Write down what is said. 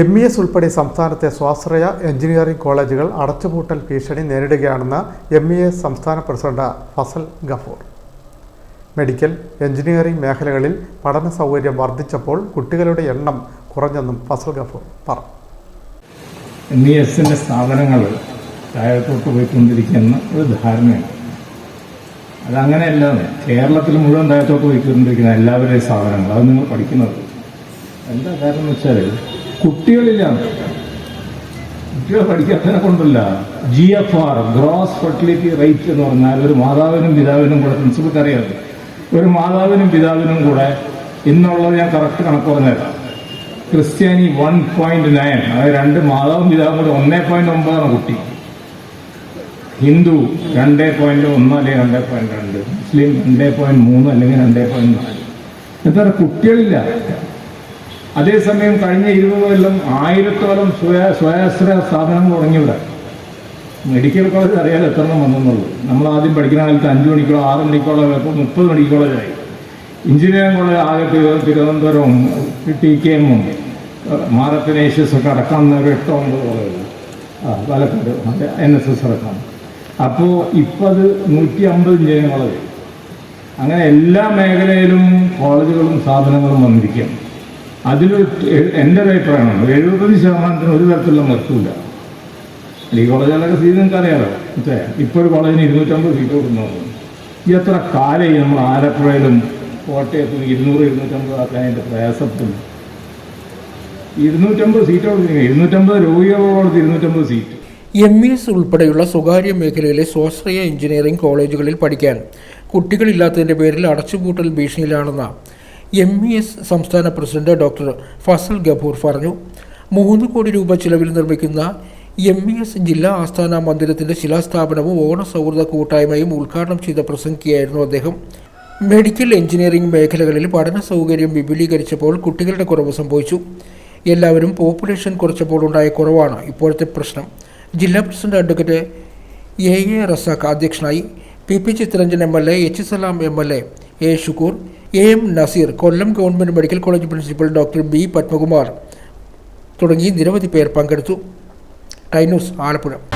M E S ഉൾപ്പെടെ സംസ്ഥാനത്തെ സ്വാശ്രയ എഞ്ചിനീയറിംഗ് കോളേജുകൾ അടച്ചുപൂട്ടൽ ഭീഷണി നേരിടുകയാണെന്ന് എം ഇ എസ് സംസ്ഥാന president Fazal Gafoor. Medical engineering മേഖലകളിൽ പഠന സൗകര്യം വർദ്ധിച്ചപ്പോൾ കുട്ടികളുടെ എണ്ണം കുറഞ്ഞെന്നും ഫസൽ ഗഫൂർ പറഞ്ഞു. എം ഇ എസിന്റെ സ്ഥാപനങ്ങൾ താഴത്തോട്ട് പോയിക്കൊണ്ടിരിക്കുന്ന ഒരു ധാരണയാണ്. അതങ്ങനെയല്ല കേരളത്തിൽ മുഴുവൻ താഴത്തോട്ട് പോയിക്കൊണ്ടിരിക്കുന്ന എല്ലാവരുടെയും സ്ഥാപനങ്ങൾ അത് നിങ്ങൾ പഠിക്കുന്നത്. എന്താ കാരണം എന്ന് വെച്ചാൽ കുട്ടികളിലാണ്. കുട്ടികൾ പഠിക്കാത്തതിനെ കൊണ്ടല്ല. G F R gross fertility rate എന്ന് പറഞ്ഞാൽ ഒരു മാതാവിനും പിതാവിനും കൂടെ പ്രിൻസിപ്പൾക്ക് അറിയാം. ഒരു മാതാവിനും പിതാവിനും കൂടെ ഇന്നുള്ളത് ഞാൻ കറക്റ്റ് കണക്ക് പറഞ്ഞുതരാം. ക്രിസ്ത്യാനി വൺ പോയിന്റ് നയൻ അതായത് രണ്ട് മാതാവും പിതാവും കൂടെ ഒന്നേ പോയിന്റ് ഒമ്പതാണ് കുട്ടി. ഹിന്ദു രണ്ടേ പോയിന്റ് ഒന്ന് അല്ലെങ്കിൽ രണ്ടേ പോയിന്റ് രണ്ട് മുസ്ലിം രണ്ടേ പോയിന്റ് മൂന്ന് അല്ലെങ്കിൽ രണ്ടേ പോയിന്റ് നാല് എന്താ പറയുക കുട്ടികളില്ല. അതേസമയം കഴിഞ്ഞ ഇരുപത് കൊല്ലം ആയിരത്തോളം സ്വയ സ്വയാശ്രയ സ്ഥാപനങ്ങൾ തുടങ്ങിയിവിടെ മെഡിക്കൽ കോളേജ് അറിയാതെ എത്ര എണ്ണം വന്നെന്നുള്ളൂ. നമ്മൾ ആദ്യം പഠിക്കുന്ന കാലത്ത് അഞ്ച് മണിക്കോളം ആറ് മണിക്കോളം ഇപ്പോൾ മുപ്പത് മെഡിക്കൽ കോളേജായി എഞ്ചിനീയറിംഗ് കോളേജ് ആകെ തിരുവനന്തപുരവും ടി കെ എമ്മും മാറത്തിനേഷ്യസ് ഒക്കെ അടക്കം ഒരു എട്ടോ ഒമ്പത് കോളേജ്. ആ പാലക്കാട് എൻ എസ് എസ് അടക്കം. അപ്പോൾ ഇപ്പോൾ അത് നൂറ്റി അമ്പത് എഞ്ചിനീയറിംഗ് കോളേജ്. അങ്ങനെ എല്ലാ മേഖലയിലും കോളേജുകളും സ്ഥാപനങ്ങളും വന്നിരിക്കുകയാണ്. അതിൽ എന്റെ ഒരു അഭിപ്രായമാണ്. എഴുപത്തഞ്ച് ശതമാനത്തിന് ഒരു തരത്തിലുള്ള നിർത്തൂല ഈ കോളേജുകളൊക്കെ സീറ്റ് നിങ്ങൾക്ക് അറിയാലോ മറ്റേ ഇപ്പോൾ ഒരു കോളേജിന് ഇരുന്നൂറ്റമ്പത് സീറ്റ് കൊടുക്കുന്നു. എത്ര കാലമായി നമ്മൾ ആലപ്പുഴയിലും കോട്ടയത്തും ഇരുന്നൂറ് ഇരുന്നൂറ്റമ്പത് ആക്കാനായിട്ട് പ്രയാസപ്പെടുന്നു. ഇരുന്നൂറ്റമ്പത് സീറ്റ് കൊടുക്കുന്നു ഇരുന്നൂറ്റമ്പത് രോഗികളോട് ഇരുന്നൂറ്റമ്പത് സീറ്റ്. എം ഇ എസ് ഉൾപ്പെടെയുള്ള സ്വകാര്യ മേഖലയിലെ സ്വാശ്രയ എഞ്ചിനീയറിംഗ് കോളേജുകളിൽ പഠിക്കാൻ കുട്ടികളില്ലാത്തതിന്റെ പേരിൽ അടച്ചുപൂട്ടൽ ഭീഷണിയിലാണെന്ന് എം ഇ എസ് സംസ്ഥാന പ്രസിഡന്റ് ഡോക്ടർ ഫസൽ ഗഫൂർ പറഞ്ഞു മൂന്ന് കോടി രൂപ ചിലവിൽ നിർമ്മിക്കുന്ന എം ഇ എസ് ജില്ലാ ആസ്ഥാന മന്ദിരത്തിന്റെ ശിലാസ്ഥാപനവും ഓണ സൗഹൃദ കൂട്ടായ്മയും ഉദ്ഘാടനം ചെയ്ത പ്രസംഗിക്കുകയായിരുന്നു അദ്ദേഹം. മെഡിക്കൽ എഞ്ചിനീയറിംഗ് മേഖലകളിൽ പഠന സൗകര്യം വിപുലീകരിച്ചപ്പോൾ കുട്ടികളുടെ കുറവ് സംഭവിച്ചു. എല്ലാവരും പോപ്പുലേഷൻ കുറച്ചപ്പോൾ ഉണ്ടായ കുറവാണ് ഇപ്പോഴത്തെ പ്രശ്നം. ജില്ലാ president advocate A A Razak അധ്യക്ഷനായി P P Chitharanjan M L A H Salam M L A A Shukoor A M Nazeer Kollam government medical college principal doctor B Padmakumar തുടങ്ങി നിരവധി പേർ പങ്കെടുത്തു. ടൈനൂസ് ആലപ്പുഴ.